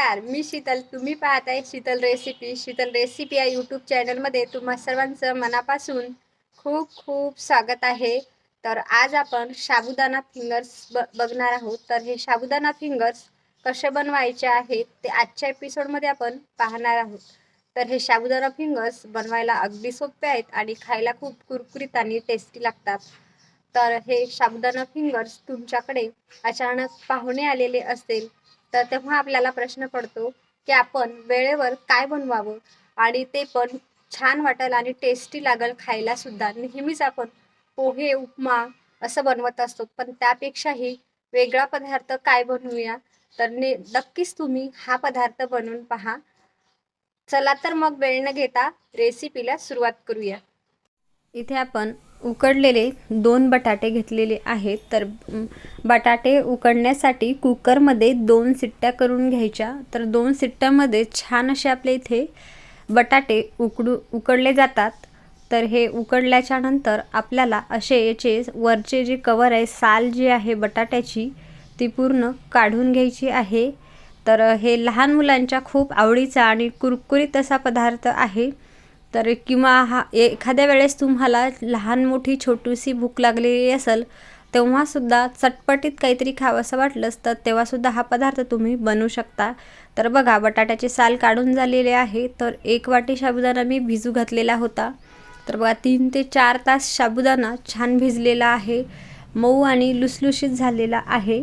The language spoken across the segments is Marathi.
नमस्कार मी शीतल. तुम्ही पाहत आहे शीतल रेसिपी. शीतल रेसिपी या यूट्यूब चॅनलमध्ये तुम्हा सर्वांचं मनापासून खूप खूप स्वागत आहे. तर आज आपण साबुदाणा फिंगर्स ब बघणार आहोत. तर हे साबुदाणा फिंगर्स कसे बनवायचे आहेत ते आजच्या एपिसोडमध्ये आपण पाहणार आहोत. तर हे साबुदाणा फिंगर्स बनवायला अगदी सोपे आहेत आणि खायला खूप कुरकुरीत आणि टेस्टी लागतात. तर हे साबुदाणा फिंगर्स तुमच्याकडे अचानक पाहुणे आलेले असतील. तर तेव्हा आपल्याला प्रश्न पडतो की आपण वेळेवर काय बनवावं? आणि ते पण छान वाटेल आणि टेस्टी लागेल खायला सुद्धा. नेहमीच आपण पोहे उपमा असं बनवत असतो. पण त्यापेक्षाही वेगळा पदार्थ काय बनवूया? तर ने नक्कीच तुम्ही हा पदार्थ बनवून पहा. चला तर मग वेळ न घेता रेसिपीला सुरुवात करूया. इथे आपण उकडलेले दोन बटाटे घेतलेले आहेत. तर बटाटे उकडण्यासाठी कुकरमध्ये दोन सिट्ट्या करून घ्यायच्या. तर दोन सिट्ट्यामध्ये छान असे आपले इथे बटाटे उकडू उकडले जातात. तर हे उकडल्याच्या नंतर आपल्याला असे याचे वरचे जे कवर आहे साल जी आहे बटाट्याची ती पूर्ण काढून घ्यायची आहे. तर हे लहान मुलांच्या खूप आवडीचा आणि कुरकुरीत असा पदार्थ आहे. तर किंवा हा एखाद्या वेळेस तुम्हाला लहान मोठी छोटीशी भूक लागलेली असेल तेव्हासुद्धा चटपटीत काहीतरी खावंसं वाटलंच तर तेव्हासुद्धा हा पदार्थ तुम्ही बनवू शकता. तर बघा बटाट्याचे साल काढून झालेले आहे तर एक वाटी साबुदाणा मी भिजू घातलेला होता. तर बघा तीन ते चार तास साबुदाणा छान भिजलेला आहे मऊ आणि लुसलुशीत झालेला आहे.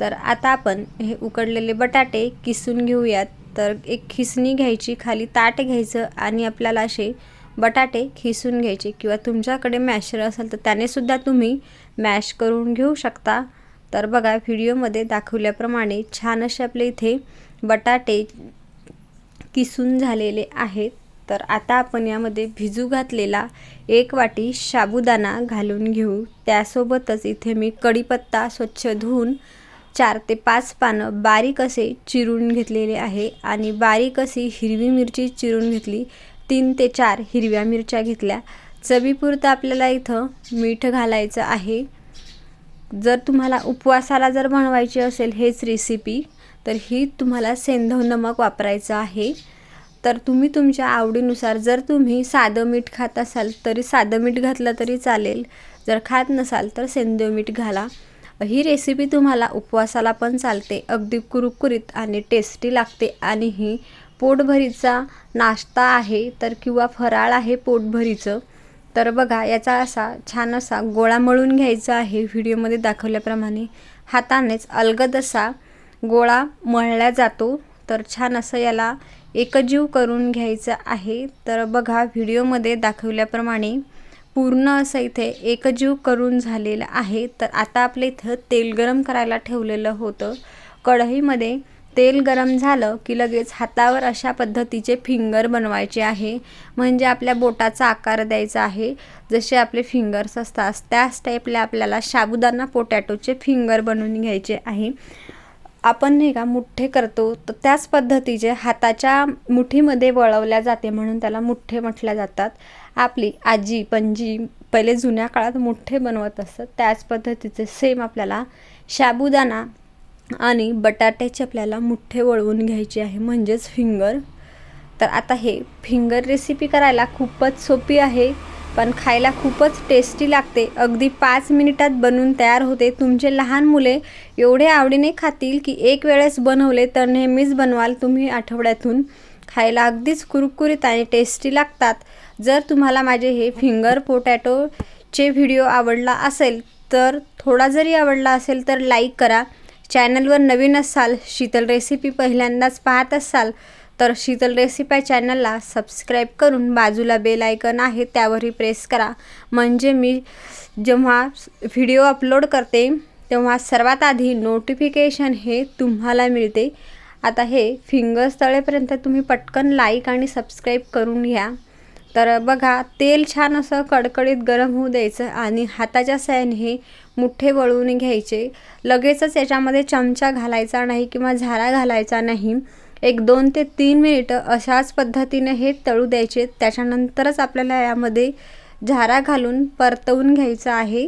तर आता आपण हे उकडलेले बटाटे किसून घेऊयात. तर एक खिसणी घ्यायची खाली ताट घ्यायचं आणि आपल्याला असे बटाटे खिसून घ्यायचे किंवा तुमच्याकडे मॅशर असेल तर त्यानेसुद्धा तुम्ही मॅश करून घेऊ शकता. तर बघा व्हिडिओमध्ये दाखवल्याप्रमाणे छान असे आपले इथे बटाटे किसून झालेले आहेत. तर आता आपण यामध्ये भिजू घातलेला एक वाटी साबुदाणा घालून घेऊ. त्यासोबतच इथे मी कढीपत्ता स्वच्छ धुवून चार ते पाच पानं बारीक असे चिरून घेतलेले आहे आणि बारीक अशी हिरवी मिरची चिरून घेतली. तीन ते चार हिरव्या मिरच्या घेतल्या. चवीपुरतं आपल्याला इथं मीठ घालायचं आहे. जर तुम्हाला उपवासाला जर बनवायची असेल हेच रेसिपी तर ही तुम्हाला सेंधव नमक वापरायचं आहे. तर तुम्ही तुमच्या आवडीनुसार जर तुम्ही साधं मीठ खात असाल तरी साधं मीठ घातलं तरी चालेल. जर खात नसाल तर सेंधव मीठ घाला. ही रेसिपी तुम्हाला उपवासाला पण चालते. अगदी कुरकुरीत आणि टेस्टी लागते. आणि ही पोटभरीचा नाश्ता आहे तर किंवा फराळ आहे पोटभरीचं तर बघा याचा असा छान असा गोळा मळून घ्यायचा आहे. व्हिडिओमध्ये दाखवल्याप्रमाणे हातानेच अलगद असा गोळा मळला जातो. तर छान असं याला एकजीव करून घ्यायचं आहे. तर बघा व्हिडिओमध्ये दाखवल्याप्रमाणे पूर्ण असं इथे एकजीव करून झालेलं आहे. तर आता आपलं इथं तेल गरम करायला ठेवलेलं होतं. कढईमध्ये तेल गरम झालं की लगेच हातावर अशा पद्धतीचे फिंगर बनवायचे आहे. म्हणजे आपल्या बोटाचा आकार द्यायचा आहे. जसे आपले फिंगर्स असतात त्याच टाईपला आपल्याला साबुदाणा पोटॅटोचे फिंगर बनवून घ्यायचे आहे. आपण नाही का मुठ्ठे करतो तर त्याच पद्धतीचे हाताच्या मुठीमध्ये वळवल्या जाते म्हणून त्याला मुठ्ठे म्हटल्या जातात. आपली आजी पणजी पहिले जुन्या काळात मुठ्ठे बनवत असतात त्याच पद्धतीचे सेम आपल्याला शाबुदाना आणि बटाट्याचे आपल्याला मुठ्ठे वळवून घ्यायचे आहे म्हणजेच फिंगर तर आता हे फिंगर रेसिपी करायला खूपच सोपी आहे. पण खायला खूपच टेस्टी लागते. अगदी पाच मिनिटात बनवून तयार होते. तुमचे लहान मुले एवढे आवडीने खातील की एक वेळेस बनवले तर नेहमीच बनवाल तुम्ही आठवड्यातून. खायला अगदीच कुरकुरीत आणि टेस्टी लागतात. जर तुम्हाला माझे हे फिंगर पोटॅटोचे व्हिडिओ आवडला असेल तर थोडा जरी आवडला असेल तर लाईक करा. चॅनलवर नवीन असाल शीतल रेसिपी पहिल्यांदाच पाहत असाल तर शीतल रेसिपी चॅनलला सबस्क्राईब करून बाजूला बेल आयकन आहे त्यावरही प्रेस करा. म्हणजे मी जेव्हा व्हिडिओ अपलोड करते तेव्हा सर्वात आधी नोटिफिकेशन हे तुम्हाला मिळते. आता हे फिंगर्स तळेपर्यंत तुम्ही पटकन लाईक आणि सबस्क्राईब करून घ्या. तर बघा तेल छान असं कडकडीत गरम होऊ द्यायचं आणि हाताच्या साह्याने हे मुठ्ठे वळवून घ्यायचे. लगेचच याच्यामध्ये चमचा घालायचा नाही किंवा झारा घालायचा नाही. एक दोन ते तीन मिनिटं अशाच पद्धतीने हे तळू द्यायचे. त्याच्यानंतरच आपल्याला यामध्ये झारा घालून परतवून घ्यायचं आहे.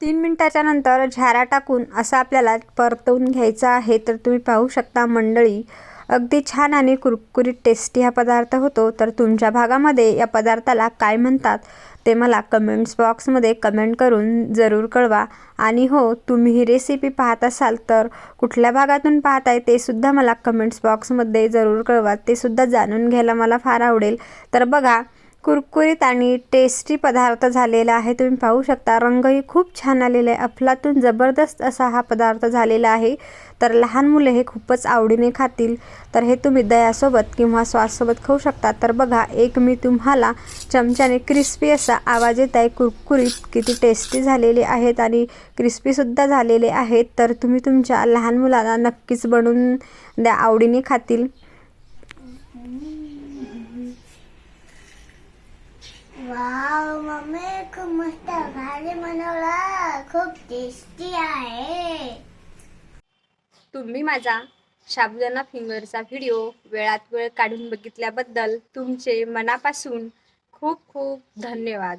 तीन मिनटाच्या नंतर झारा टाकून असं आपल्याला परतवून घ्यायचं आहे. तर तुम्ही पाहू शकता मंडळी अगदी छान आणि कुरकुरीत टेस्टी हा पदार्थ होतो. तर तुमच्या भागामध्ये या पदार्थाला काय म्हणतात? ते मला कमेंट्स बॉक्समध्ये कमेंट करून जरूर कळवा. आणि हो तुम्ही ही रेसिपी पाहत असाल तर कुठल्या भागातून पाहताय ते सुद्धा मला कमेंट्स बॉक्समध्ये जरूर कळवा. ते सुद्धा जाणून घ्यायला मला फार आवडेल. तर बघा कुरकुरीत आणि टेस्टी पदार्थ झालेला आहे. तुम्ही पाहू शकता रंगही खूप छान आलेला आहे. अफलातून जबरदस्त असा हा पदार्थ झालेला आहे. तर लहान मुले हे खूपच आवडीने खातील. तर हे तुम्ही दह्यासोबत किंवा स्वाससोबत खाऊ शकता. तर बघा एक मी तुम्हाला चमच्याने क्रिस्पी असा आवाज येत आहे. कुरकुरीत किती टेस्टी झालेले आहेत आणि क्रिस्पीसुद्धा झालेले आहेत. तर तुम्ही तुमच्या लहान मुलांना नक्कीच बनवून द्या. आवडीने खातील. वाव मम्मी खूप मस्त भाजी बनवला खूप टेस्टी आहे. तुम्ही माझा साबुदाणा फिंगरचा व्हिडिओ वेळात वेळ काढून बघितल्याबद्दल तुमचे मनापासून खूप खूप धन्यवाद.